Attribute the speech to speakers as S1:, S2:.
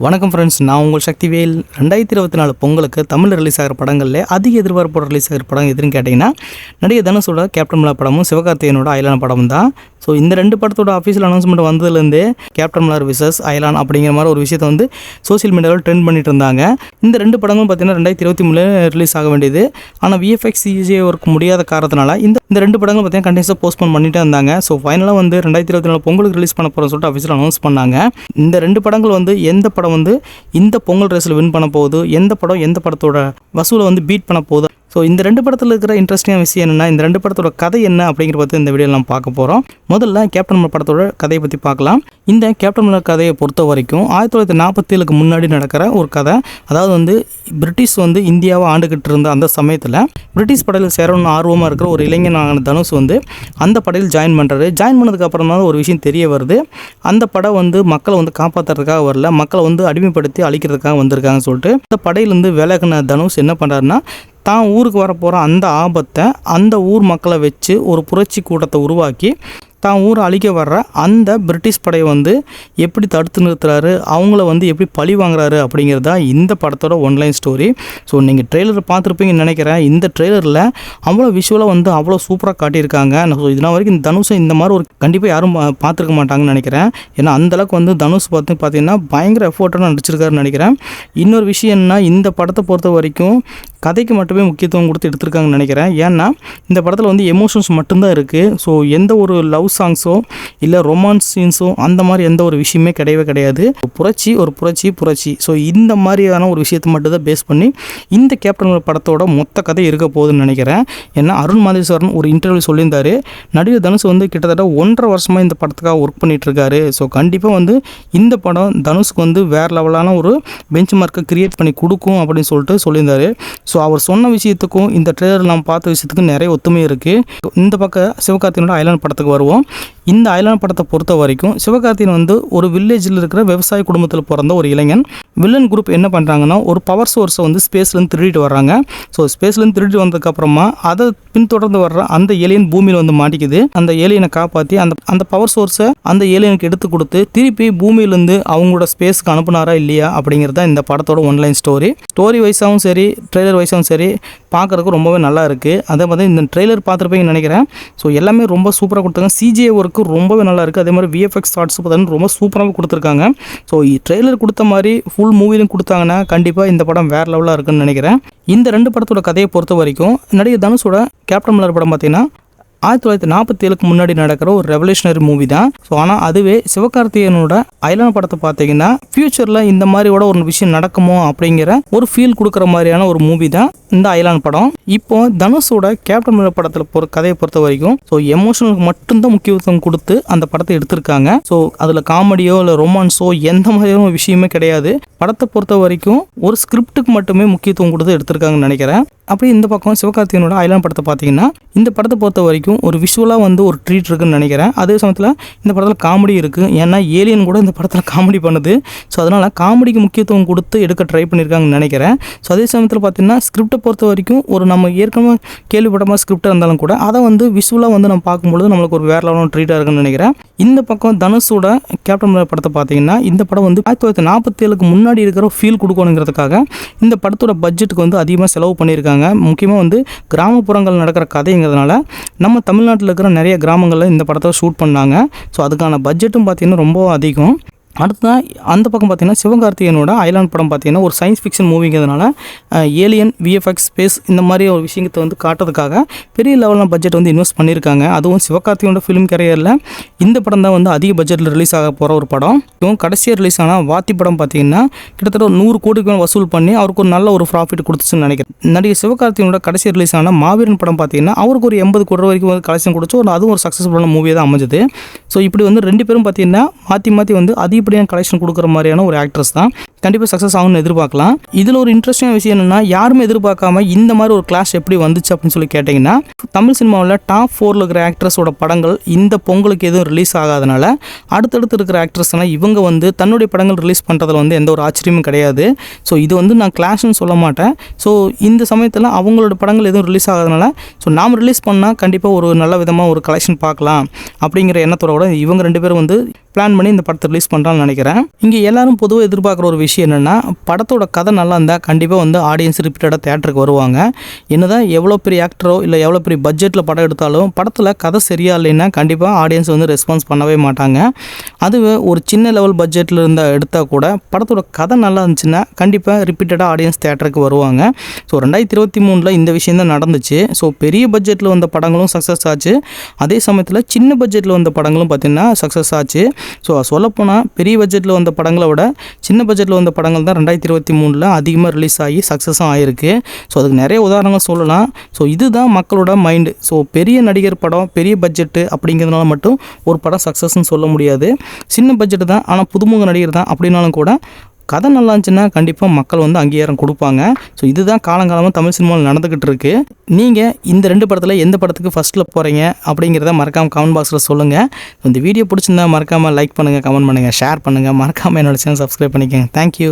S1: வணக்கம் ஃப்ரெண்ட்ஸ் நான் உங்கள் சக்திவேல் ரெண்டாயிரத்தி இருபத்தி நாலு பொங்கலுக்கு தமிழில் ரிலீஸ் ஆகிற படங்களில் அதிக எதிர்பார்ப்போட ரிலீஸ் ஆகிற படம் எதுன்னு கேட்டிங்கன்னா நடிகர் தனுஷோட கேப்டன் மிலா படமும் சிவகார்த்திகேயனோட அயலான படமும் தான் ஸோ இந்த ரெண்டு படத்தோட அஃபீஷியல் அனௌன்ஸ்மெண்ட் வந்ததுலேருந்தே கேப்டன் மலர் விசஸ் அயலான் அப்படிங்கிற மாதிரி ஒரு விஷயத்தை வந்து சோஷியல் மீடியாவில் ட்ரெண்ட் பண்ணிட்டு இருந்தாங்க. இந்த ரெண்டு படங்களும் பார்த்தீங்கன்னா ரெண்டாயிரத்தி இருபத்தி மூணு ரிலீஸ் ஆக வேண்டியது. ஆனால் விஎஃப்எக்ஸ் சிஜே ஒர்க் முடியாத காரணத்தினால இந்த இந்த ரெண்டு படங்களும் பார்த்தீங்கன்னா கண்டினியூஸாக போஸ்ட்போன் பண்ணிட்டே இருந்தாங்க. ஸோ ஃபைனலாக வந்து ரெண்டாயிரத்தி இருபத்தி நாலு பொங்கலுக்கு ரிலீஸ் பண்ண போகிறோம் சொல்லிட்டு அஃபீஷியல் அனௌன்ஸ் பண்ணாங்க. இந்த ரெண்டு படங்கள் வந்து எந்த படம் வந்து இந்த பொங்கல் ரேஸில் வின் பண்ண போகுது? எந்த படம் எந்த படத்தோட வசூலை வந்து பீட் பண்ண போகுது? ஸோ இந்த ரெண்டு படத்தில் இருக்கிற இன்ட்ரெஸ்டிங்கான விஷயம் என்னென்னா இந்த ரெண்டு படத்தோட கதை என்ன அப்படிங்கிற பற்றி இந்த வீடியோவில் நம்ம பார்க்க போகிறோம் முதல்ல கேப்டன் மலர் படத்தோட கதையை பற்றி பார்க்கலாம். இந்த கேப்டன் மலர் கதையை பொறுத்த வரைக்கும் ஆயிரத்தி தொள்ளாயிரத்தி நாற்பத்தி ஏழுக்கு முன்னாடி நடக்கிற ஒரு கதை. அதாவது வந்து பிரிட்டிஷ் வந்து இந்தியாவை ஆண்டுகிட்டு இருந்த அந்த சமயத்தில் பிரிட்டிஷ் படையில் சேரணும்னு ஆர்வமாக இருக்கிற ஒரு இளைஞனான தனுஷ் வந்து அந்த படையில் ஜாயின் பண்ணுறாரு ஜாயின் பண்ணதுக்கு அப்புறம் தான் ஒரு விஷயம் தெரிய வருது. அந்த படம் வந்து மக்களை வந்து காப்பாற்றுறதுக்காக வரல. மக்களை வந்து அடிமைப்படுத்தி அழிக்கிறதுக்காக வந்திருக்காங்கன்னு சொல்லிட்டு அந்த படையிலேருந்து விலகின தனுஷ் என்ன பண்ணுறாருன்னா தான் ஊருக்கு வரப்போகிற அந்த ஆபத்தை அந்த ஊர் மக்களை வச்சு ஒரு புரட்சி கூட்டத்தை உருவாக்கி தான் ஊரை அழிக்க வர்ற அந்த பிரிட்டிஷ் படையை வந்து எப்படி தடுத்து நிறுத்துறாரு அவங்கள வந்து எப்படி பழி வாங்குறாரு அப்படிங்கிறது தான் இந்த படத்தோட ஒன்லைன் ஸ்டோரி ஸோ நீங்கள் ட்ரெய்லர் பார்த்துருப்பீங்கன்னு நினைக்கிறேன். இந்த ட்ரெய்லரில் அவ்வளோ விஷுவலாக வந்து அவ்வளோ சூப்பராக காட்டியிருக்காங்க. ஸோ இதனால் வரைக்கும் தனுஷை இந்த மாதிரி ஒரு கண்டிப்பாக யாரும் பார்த்துருக்க மாட்டாங்கன்னு நினைக்கிறேன். ஏன்னா அந்தளவுக்கு வந்து தனுஷ் பார்த்து பார்த்தீங்கன்னா பயங்கர எஃபோர்ட்டாக நடிச்சிருக்காருன்னு நினைக்கிறேன். இன்னொரு விஷயம் என்ன இந்த படத்தை பொறுத்த வரைக்கும் கதைக்கு மட்டுமே முக்கியத்துவம் கொடுத்து எடுத்திருக்காங்கன்னு நினைக்கிறேன். ஏன்னா இந்த படத்தில் வந்து எமோஷன்ஸ் மட்டும்தான் இருக்குது ஸோ எந்த ஒரு லவ் சாங்ஸோ இல்லை ரொமான்ஸ் சீன்ஸோ அந்த மாதிரி எந்த ஒரு விஷயமே கிடையவே கிடையாது. புரட்சி ஒரு புரட்சி புரட்சி. ஸோ இந்த மாதிரியான ஒரு விஷயத்தை மட்டும்தான் பேஸ் பண்ணி இந்த கேப்டன் படத்தோட மொத்த கதை இருக்க போகுதுன்னு நினைக்கிறேன். ஏன்னா அருண் மாதேஸ்வரன் ஒரு இன்டர்வியூ சொல்லியிருந்தாரு. நடிகர் தனுஷ் வந்து கிட்டத்தட்ட ஒன்றரை வருஷமாக இந்த படத்துக்காக ஒர்க் பண்ணிகிட்ருக்காரு ஸோ கண்டிப்பாக வந்து இந்த படம் தனுஷ்க்கு வந்து வேறு லெவலான ஒரு பெஞ்ச் மார்க்கை க்ரியேட் பண்ணி கொடுக்கும் அப்படின்னு சொல்லிட்டு சொல்லியிருந்தார். ஸோ ஸோ அவர் சொன்ன விஷயத்துக்கும் இந்த ட்ரெய்லர் நாம் பார்த்த விஷயத்துக்கும் நிறைய ஒத்துமை இருக்குது இந்த பக்கம் சிவகார்த்தியனோட ஐலாண்ட் படத்துக்கு வருவோம். இந்த ஐலாண்ட் படத்தை பொறுத்த வரைக்கும் சிவகார்த்தியன் வந்து ஒரு வில்லேஜில் இருக்கிற விவசாய குடும்பத்தில் பிறந்த ஒரு இளைஞன். வில்லன் குரூப் என்ன பண்ணுறாங்கன்னா ஒரு பவர் சோர்ஸை வந்து ஸ்பேஸ்லேருந்து திருடிட்டு வர்றாங்க. ஸோ ஸ்பேஸ்லேருந்து திருடிட்டு வந்ததுக்கப்புறமா அதை பின்தொடர்ந்து வர்ற அந்த ஏலியன் பூமியில் வந்து மாட்டிக்குது. அந்த ஏலியனை காப்பாற்றி அந்த அந்த பவர் சோர்ஸை அந்த ஏலியனுக்கு எடுத்து கொடுத்து திருப்பி பூமியிலேருந்து அவங்களோட ஸ்பேஸ்க்கு அனுப்புனாரா இல்லையா அப்படிங்கிறது தான் இந்த படத்தோட ஒன்லைன் ஸ்டோரி ஸ்டோரி வைஸாகவும் சரி ட்ரெய்லர் வைஸாகவும் சரி பார்க்குறதுக்கு ரொம்பவே நல்லா இருக்குது அதே மாதிரி இந்த ட்ரெய்லர் பார்த்துருப்பீங்கன்னு நினைக்கிறேன். ஸோ எல்லாமே ரொம்ப சூப்பராக கொடுத்தாங்க சிஜிஏ ஒர்க்கு ரொம்பவே நல்லா இருக்குது அதே மாதிரி விஎஃப்எக்ஸ் ஷார்ட்ஸ் பார்த்தீங்கன்னா ரொம்ப சூப்பராக கொடுத்துருக்காங்க. ஸோ ட்ரெய்லர் கொடுத்த மாதிரி ஃபுல் மூவிலும் கொடுத்தாங்கன்னா கண்டிப்பாக இந்த படம் வேறு லெவலாக இருக்குன்னு நினைக்கிறேன். இந்த ரெண்டு படத்தோட கதையை பொறுத்த வரைக்கும் நடிகர் தனுஷோட கேப்டன் மலர் படம் பார்த்தீங்கன்னா ஆயிரத்தி தொள்ளாயிரத்தி நாற்பத்தி ஏழுக்கு முன்னாடி நடக்கிற ஒரு ரெவல்யூஷனரி மூவி தான். ஸோ ஆனால் அதுவே சிவகார்த்திகேயனோட ஐலாண்ட் படத்தை பார்த்தீங்கன்னா ஃபியூச்சரில் இந்த மாதிரியோட ஒரு விஷயம் நடக்குமோ அப்படிங்கிற ஒரு ஃபீல் கொடுக்குற மாதிரியான ஒரு மூவி தான் இந்த ஐலாண்ட் படம். இப்போ தனுஷோட கேப்டன் மில்லர் படத்தில் பொறு கதையை பொறுத்த வரைக்கும் ஸோ எமோஷனலுக்கு மட்டும்தான் முக்கியத்துவம் கொடுத்து அந்த படத்தை எடுத்திருக்காங்க. ஸோ அதில் காமெடியோ இல்லை ரொமான்ஸோ எந்த மாதிரியான விஷயமே கிடையாது. படத்தை பொறுத்த வரைக்கும் ஒரு ஸ்கிரிப்டுக்கு மட்டுமே முக்கியத்துவம் கொடுத்து எடுத்திருக்காங்கன்னு நினைக்கிறேன். அப்படி இந்த பக்கம் சிவகார்த்திகனோட ஐலாண்ட் படத்தை பார்த்தீங்கன்னா இந்த படத்தை பொறுத்த வரைக்கும் ஒரு விஷுவலாக வந்து ஒரு ட்ரீட் இருக்குன்னு நினைக்கிறேன். அதே சமயத்தில் இந்த படத்தில் காமெடி இருக்குது ஏன்னா ஏலியன் கூட இந்த படத்தில் காமெடி பண்ணுது. ஸோ அதனால் காமெடிக்கு முக்கியத்துவம் கொடுத்து எடுக்க ட்ரை பண்ணியிருக்காங்கன்னு நினைக்கிறேன். ஸோ அதே சமயத்தில் பார்த்தீங்கன்னா ஸ்கிரிப்டை பொறுத்த வரைக்கும் ஒரு நம்ம ஏற்கனவே கேள்விப்பட்டமாக ஸ்கிரிப்டாக இருந்தாலும் கூட அதை வந்து விஷுவலாக வந்து நம்ம பார்க்கும்பொழுது நம்மளுக்கு ஒரு வேற லெவலான ட்ரீட்டாக இருக்குன்னு நினைக்கிறேன். இந்த பக்கம் தனுஷோட கேப்டன் படத்தை பார்த்தீங்கன்னா இந்த படம் வந்து ஆயிரத்தி தொள்ளாயிரத்தி நாற்பத்தி ஏழுக்கு முன்னாடி இருக்கிற ஃபீல் கொடுக்கணுங்கிறதுக்காக இந்த படத்தோட பட்ஜெட்டுக்கு வந்து அதிகமாக செலவு பண்ணியிருக்காங்க. முக்கியமாக வந்து கிராமப்புறங்கள் நடக்கிற கதைங்கிறதுனால நம்ம தமிழ்நாட்டில் இருக்கிற நிறைய கிராமங்களில் இந்த படத்தை ஷூட் பண்ணாங்க. ஸோ அதுக்கான பட்ஜெட்டும் பார்த்தீங்கன்னா ரொம்ப அதிகம். அடுத்ததான் அந்த பக்கம் பார்த்தீங்கன்னா சிவகார்த்திகனோட ஐலாண்ட் படம் பார்த்தீங்கன்னா ஒரு சயின்ஸ் ஃபிக்ஷன் மூவிங்கிறதுனால ஏலியன் விஎஃப்எக்ஸ் ஸ்பேஸ் இந்த மாதிரி ஒரு விஷயத்தை வந்து காட்டுறதுக்காக பெரிய லெவலில் பட்ஜெட் வந்து இன்வெஸ்ட் பண்ணியிருக்காங்க. அதுவும் சிவகார்த்திகேயனோட ஃபிலிம் கரியரில் இந்த படம் தான் வந்து அதிக பட்ஜெட்டில் ரிலீஸ் ஆக போகிற ஒரு படம். இதுவும் கடைசியாக ரிலீஸ் ஆனால் வாத்தி படம் பார்த்தீங்கன்னா கிட்டத்தட்ட ஒரு நூறு கோடிக்கு மேலே வசூல் பண்ணி அவருக்கு ஒரு நல்ல ஒரு ப்ராஃபிட் கொடுத்துச்சுன்னு நினைக்கிறேன். நடிகர் சிவகார்த்திகேயனோட கடைசி ரிலீஸ் ஆன மாவீரன் படம் பார்த்தீங்கன்னா அவருக்கு ஒரு எண்பது கோடி வரைக்கும் வந்து கலெக்ஷன் கொடுத்து ஒரு அதுவும் ஒரு சக்ஸஸ்ஃபுல்லான மூவியாக தான் அமைஞ்சது. ஸோ இப்படி வந்து ரெண்டு பேரும் பார்த்தீங்கன்னா மாற்றி மாற்றி வந்து அதிக அதிகப்படியான கலெக்ஷன் கொடுக்குற மாதிரியான ஒரு ஆக்ட்ரஸ் தான். கண்டிப்பாக சக்ஸஸ் ஆகும்னு எதிர்பார்க்கலாம். இதில் ஒரு இன்ட்ரெஸ்டிங் விஷயம் என்னென்னா யாருமே எதிர்பார்க்காம இந்த மாதிரி ஒரு கிளாஷ் எப்படி வந்துச்சு அப்படின்னு சொல்லி கேட்டிங்கன்னா தமிழ் சினிமாவில் டாப் ஃபோரில் இருக்கிற ஆக்ட்ரஸோட படங்கள் இந்த பொங்கலுக்கு எதுவும் ரிலீஸ் ஆகாதனால அடுத்தடுத்து இருக்கிற ஆக்ட்ரஸ்னால் இவங்க வந்து தன்னுடைய படங்கள் ரிலீஸ் பண்ணுறதுல வந்து எந்த ஒரு ஆச்சரியமும் கிடையாது. ஸோ இது வந்து நான் கிளாஷ்னு சொல்ல மாட்டேன். ஸோ இந்த சமயத்தில் அவங்களோட படங்கள் எதுவும் ரிலீஸ் ஆகாதனால ஸோ நாம் ரிலீஸ் பண்ணால் கண்டிப்பாக ஒரு நல்ல விதமாக ஒரு கலெக்ஷன் பார்க்கலாம் அப்படிங்கிற எண்ணத்தோட கூட இவங்க ரெண்டு பேரும் வந்து பிளான் பண்ணி இந்த படத்தை ரிலீஸ் பண்ணுறான்னு நினைக்கிறேன். இங்கே எல்லாரும் பொதுவாக எதிர்பார்க்குற ஒரு விஷயம் என்னென்னா படத்தோட கதை நல்லா இருந்தால் கண்டிப்பாக வந்து ஆடியன்ஸ் ரிப்பீட்டடாக தேட்டருக்கு வருவாங்க. என்னதான் எவ்வளோ பெரிய ஆக்டரோ இல்லை எவ்வளோ பெரிய பட்ஜெட்டில் படம் எடுத்தாலும் படத்தில் கதை சரியா இல்லைன்னா கண்டிப்பாக ஆடியன்ஸ் வந்து ரெஸ்பான்ஸ் பண்ணவே மாட்டாங்க. அதுவே ஒரு சின்ன லெவல் பட்ஜெட்டில் இருந்தால் எடுத்தால் கூட படத்தோட கதை நல்லா இருந்துச்சுன்னா கண்டிப்பாக ரிப்பீட்டடாக ஆடியன்ஸ் தேட்டருக்கு வருவாங்க. ஸோ ரெண்டாயிரத்தி இருபத்தி மூணில் இந்த விஷயம் தான் நடந்துச்சு. ஸோ பெரிய பட்ஜெட்டில் வந்த படங்களும் சக்ஸஸ் ஆச்சு. அதே சமயத்தில் சின்ன பட்ஜெட்டில் வந்த படங்களும் பார்த்திங்கன்னா சக்ஸஸ் ஆச்சு. ஸோ சொல்லப்போனால் பெரிய பட்ஜெட்டில் வந்த படங்களை விட சின்ன பட்ஜெட்டில் வந்த படங்கள் தான் ரெண்டாயிரத்தி இருபத்தி மூணில் அதிகமாக ரிலீஸ் ஆகி சக்ஸஸும் ஆயிருக்கு. ஸோ அதுக்கு நிறைய உதாரணங்கள் சொல்லலாம். ஸோ இதுதான் மக்களோட மைண்டு ஸோ பெரிய நடிகர் படம் பெரிய பட்ஜெட்டு அப்படிங்கிறதுனால மட்டும் ஒரு படம் சக்ஸஸ்ன்னு சொல்ல முடியாது. சின்ன பட்ஜெட்டு தான் ஆனால் புதுமுக நடிகர் தான் அப்படின்னாலும் கூட கதை நல்லா இருந்துச்சுன்னா கண்டிப்பாக மக்கள் வந்து அங்கீகாரம் கொடுப்பாங்க. ஸோ இதுதான் காலங்காலமாக தமிழ் சினிமாவில் நடந்துக்கிட்டு இருக்கு. நீங்கள் இந்த ரெண்டு படத்தில் எந்த படத்துக்கு ஃபஸ்ட்டில் போகிறீங்க அப்படிங்கிறத மறக்காமல் கமெண்ட் பாக்ஸில் சொல்லுங்கள் இந்த வீடியோ பிடிச்சிருந்தா மறக்காமல் லைக் பண்ணுங்கள் கமெண்ட் பண்ணுங்கள் ஷேர் பண்ணுங்கள் மறக்காமல் என்னோட சேனல் சப்ஸ்கிரைப் பண்ணிக்கோங்க. தேங்க்யூ